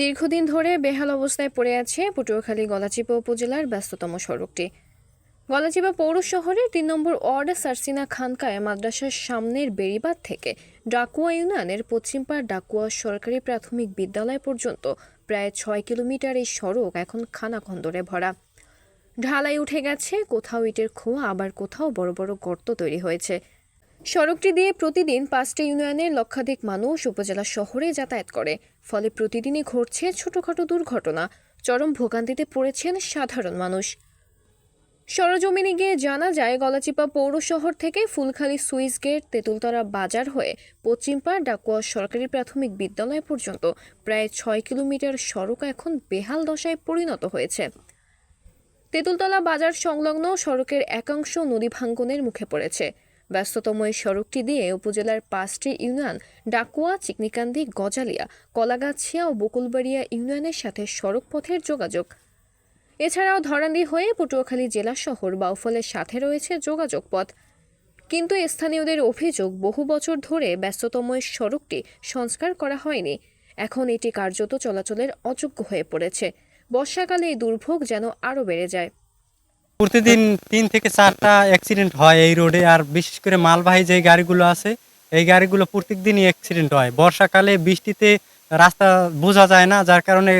দীর্ঘদিন ধরে বেহাল অবস্থায় পড়ে আছে পটুয়াখালী গলাচিপা উপজেলার ব্যস্ততম সড়কটি। গলাচিপা পৌর শহরের তিন নম্বর ওয়ার্ড সারসিনা খানকায় মাদ্রাসার সামনের বেড়িবাঁধ থেকে ডাকুয়া ইউনিয়নের পশ্চিমপাড় ডাকুয়া সরকারি প্রাথমিক বিদ্যালয় পর্যন্ত প্রায় ছয় কিলোমিটার এই সড়ক এখন খানাখন্দরে ভরা। ঢালাই উঠে গেছে, কোথাও ইটের খোয়া, আবার কোথাও বড় বড় গর্ত তৈরি হয়েছে। সড়কটি দিয়ে প্রতিদিন পাঁচটি ইউনিয়নের লক্ষাধিক মানুষ উপজেলা শহরে যাতায়াত করে। ফলে প্রতিদিনই ঘটছে ছোটখাটো দুর্ঘটনা। চরম ভোগান্তিতে পড়েছেন সাধারণ মানুষ। সরজমিনে গিয়ে জানা যায়, গলাচিপা পৌর শহর থেকে ফুলখালী সুইস গেট, তেঁতুলতলা বাজার হয়ে পশ্চিমপাড় ডাকুয়া সরকারি প্রাথমিক বিদ্যালয় পর্যন্ত প্রায় ছয় কিলোমিটার সড়ক এখন বেহাল দশায় পরিণত হয়েছে। তেঁতুলতলা বাজার সংলগ্ন সড়কের একাংশ নদী ভাঙ্গনের মুখে পড়েছে। ব্যস্ততম এই সড়কটি দিয়ে উপজেলার পাঁচটি ইউনিয়ন ডাকুয়া, চিকনিকান্দি, গজালিয়া, কলাগাছিয়া ও বকুলবাড়িয়া ইউনিয়নের সাথে সড়ক পথের যোগাযোগ। এছাড়াও ধরান্দি হয়ে পটুয়াখালী জেলা শহর বাউফলের সাথে রয়েছে যোগাযোগ পথ। কিন্তু স্থানীয়দের অভিযোগ, বহু বছর ধরে ব্যস্ততম সড়কটি সংস্কার করা হয়নি। এখন এটি কার্যত চলাচলের অযোগ্য হয়ে পড়েছে। বর্ষাকালে এই দুর্ভোগ যেন আরও বেড়ে যায়। প্রতিদিন তিন থেকে চারটা অ্যাক্সিডেন্ট হয় এই রোডে আর বিশেষ করে মালবাহী যে গাড়িগুলো আছে, এই গাড়িগুলো প্রত্যেক দিনই অ্যাক্সিডেন্ট হয়। বর্ষাকালে বৃষ্টিতে রাস্তা বোঝা যায় না, যার কারণে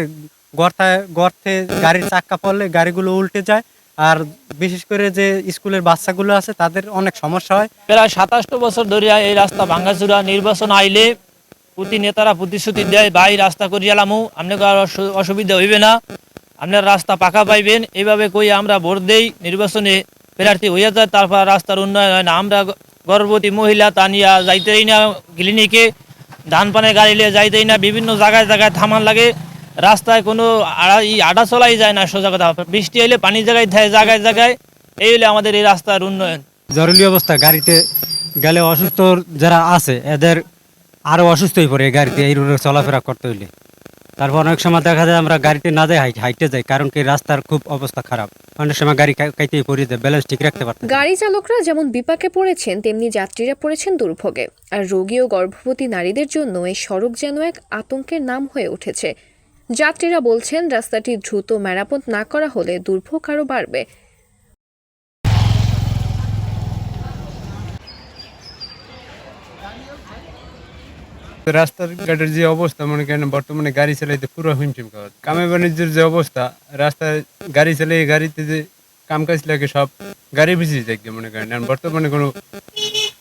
গর্তায় গর্তে গাড়ির চাক্কা পড়লে গাড়িগুলো উল্টে যায়। আর বিশেষ করে যে স্কুলের বাচ্চাগুলো আছে, তাদের অনেক সমস্যা হয়। প্রায় সাতাশটো বছর ধরে এই রাস্তা ভাঙ্গাচুরা নির্বাচন আইলে প্রতি নেতারা প্রতিশ্রুতি দেয়, ভাই, রাস্তা করিয়ালামু আপনাকে আর অসুবিধা হইবে না। আপনার রাস্তা পাকা পাইবেন এইভাবে কই আমরা ভোট দেই, নির্বাচনে প্রার্থী হইয়া যায়, তারপর রাস্তার উন্নয়ন হয় না। আমরা গর্ভবতী মহিলা তা নিয়ে যাইতেই না ক্লিনিকে ধান পানের গাড়ি নিয়ে যাইতেই না, বিভিন্ন জায়গায় জায়গায় থামান লাগে। রাস্তায় কোনো আড়া- চলাই যায় না, সোজা কথা। বৃষ্টি এলে পানি জায়গায় জায়গায় জায়গায়, এই হলে আমাদের এই রাস্তার উন্নয়ন। জরুরি অবস্থা, গাড়িতে গেলে অসুস্থ যারা আছে, এদের আরও অসুস্থ হয়ে পড়ে গাড়িতে, এই রোডে চলাফেরা করতে হইলে। তারপর অনেক সময় দেখা যায় আমরা গাড়িতে না যাই হাইটে যাই, কারণ কি রাস্তার খুব অবস্থা খারাপ। অনেক সময় গাড়ি কাই- কাইতেই পড়ে যায় ব্যালেন্স ঠিক রাখতে পারে গাড়ি চালকরা যেমন বিপাকে পড়েছেন, তেমনি যাত্রীরা পড়েছেন দুর্ভোগে। আর রোগী ও গর্ভবতী নারীদের জন্য এই সড়ক যেন এক আতঙ্কের নাম হয়ে উঠেছে। যাত্রীরা বলছেন, রাস্তাটি দ্রুত মেরামত না করা হলে দুর্ভোগ আরও বাড়বে। রাস্তাঘাটের যে অবস্থা মনে করেন বর্তমানে গাড়ি চালাইতে পুরো হিমশিম খাওয়া কামে বাণিজ্যের যে অবস্থা রাস্তায় গাড়ি চালিয়ে গাড়িতে যে কাম কাজ লাগে সব গাড়ি বেশি যায় মনে করেন। আর বর্তমানে কোনো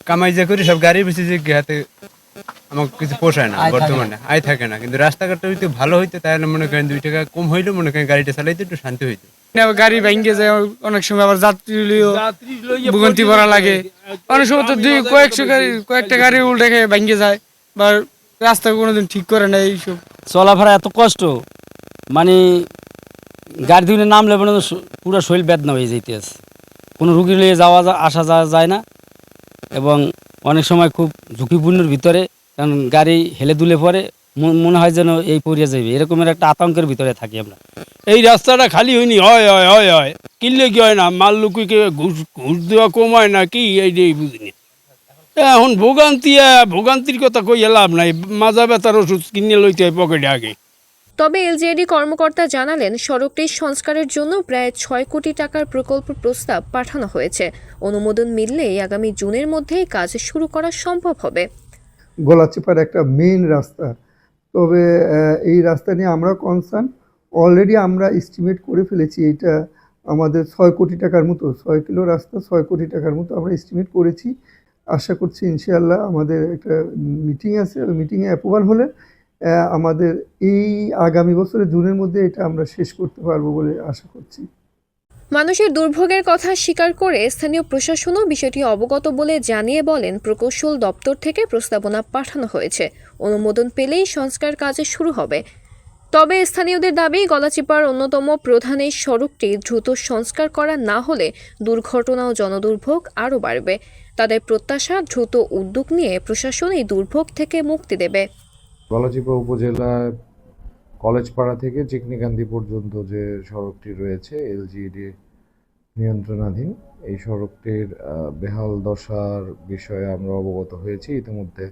কামাই যে করি সব গাড়ি বেশি যে হাতে আমার কিছু পোষায় না বর্তমানে আয় থাকে না। কিন্তু রাস্তাঘাটটা যদি ভালো হইতো তাহলে মনে করেন দুই টাকা কম হইলেও মনে করেন গাড়িটা চালাইতে একটু শান্তি হইতো। আবার গাড়ি ভেঙে যায় অনেক সময় আবার যাত্রী ভোগান্তি ভরা লাগে। অনেক সময় তো দুই কয়েকশো গাড়ি কয়েকটা গাড়ি উল্টে খেয়ে ভেঙে যায় বা রাস্তা কোনোদিন ঠিক করে না এইসব। চলাফেরা এত কষ্ট মানে গাড়ি থেকে নামলে মানে পুরো শরীর বেদনা হয়ে যেতে আছে কোনো রুগী নিয়ে যাওয়া যা- আসা যাওয়া যায় না। এবং অনেক সময় খুব ঝুঁকিপূর্ণের ভিতরে কারণ গাড়ি হেলে দুলে পরে মন- মনে হয় যেন এই পড়িয়া যাবে এরকমের একটা আতঙ্কের ভিতরে থাকি আমরা। এই রাস্তাটা খালি হয়নি হয় হয় হয় হয়। কিনলে কি হয় না? মাল লুকিকে ঘুষ ঘুষ দেওয়া কমায় না কি? এইটাই বুঝিনি এখন ভোগান্তি ভোগান্তির কথা কই লাভ নাই। মাজা ব্যথার ওষুধ কিনে লইতে হয় পকেটে আগে। তবে এলজিএডি কর্মকর্তা জানালেন সড়কটির সংস্কারের জন্য প্রায় ছয় কোটি টাকার প্রকল্প প্রস্তাব পাঠানো হয়েছে। অনুমোদন মিললেই আগামী জুনের মধ্যেই কাজ শুরু করা সম্ভব হবে। গলাচিপার একটা মেইন রাস্তা। তবে এই রাস্তা নিয়ে আমরা কনসার্ন অলরেডি আমরা এস্টিমেট করে ফেলেছি এটা আমাদের ছয় কোটি টাকার মতো। ছয় কিলো রাস্তা ছয় কোটি টাকার মতো আমরা এস্টিমেট করেছি। আশা করছি ইনশাআল্লাহ আমাদের একটা মিটিং আছে, ওই মিটিংয়ে অ্যাপ্রুভাল হলে আমাদের এই আগামী বছরের জুনের মধ্যে এটা আমরা শেষ করতে পারব বলে আশা করছি। মানুষের দুর্ভোগের কথা স্বীকার করে স্থানীয় প্রশাসনও বিষয়টি অবগত বলে জানিয়ে বলেন, প্রকৌশল দপ্তর থেকে প্রস্তাবনা পাঠানো হয়েছে। অনুমোদন পেলেই সংস্কার কাজ শুরু হবে। তবে স্থানীয়দের দাবি, গলাচিপার অন্যতম প্রধান এই সড়কটি দ্রুত সংস্কার করা না হলে দুর্ঘটনা ও জনদুর্ভোগ আরও বাড়বে। তাদের প্রত্যাশা, দ্রুত উদ্যোগ নিয়ে প্রশাসন এই দুর্ভোগ থেকে মুক্তি দেবে। গলাচিপা উপজেলায় কলেজপাড়া থেকে চিকনিকান্দি পর্যন্ত যে সড়কটি রয়েছে এলজিডি নিয়ন্ত্রণাধীন, এই সড়কটির বেহাল দশার বিষয়ে আমরা অবগত হয়েছি। ইতিমধ্যে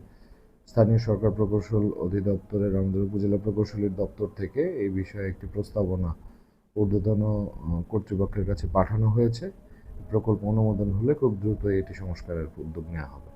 স্থানীয় সরকার প্রকৌশল অধিদপ্তরের আমাদের উপজেলা প্রকৌশলীর দপ্তর থেকে এই বিষয়ে একটি প্রস্তাবনা ঊর্ধ্বতন কর্তৃপক্ষের কাছে পাঠানো হয়েছে। প্রকল্প অনুমোদন হলে খুব দ্রুত এটি সংস্কারের উদ্যোগ নেওয়া হবে।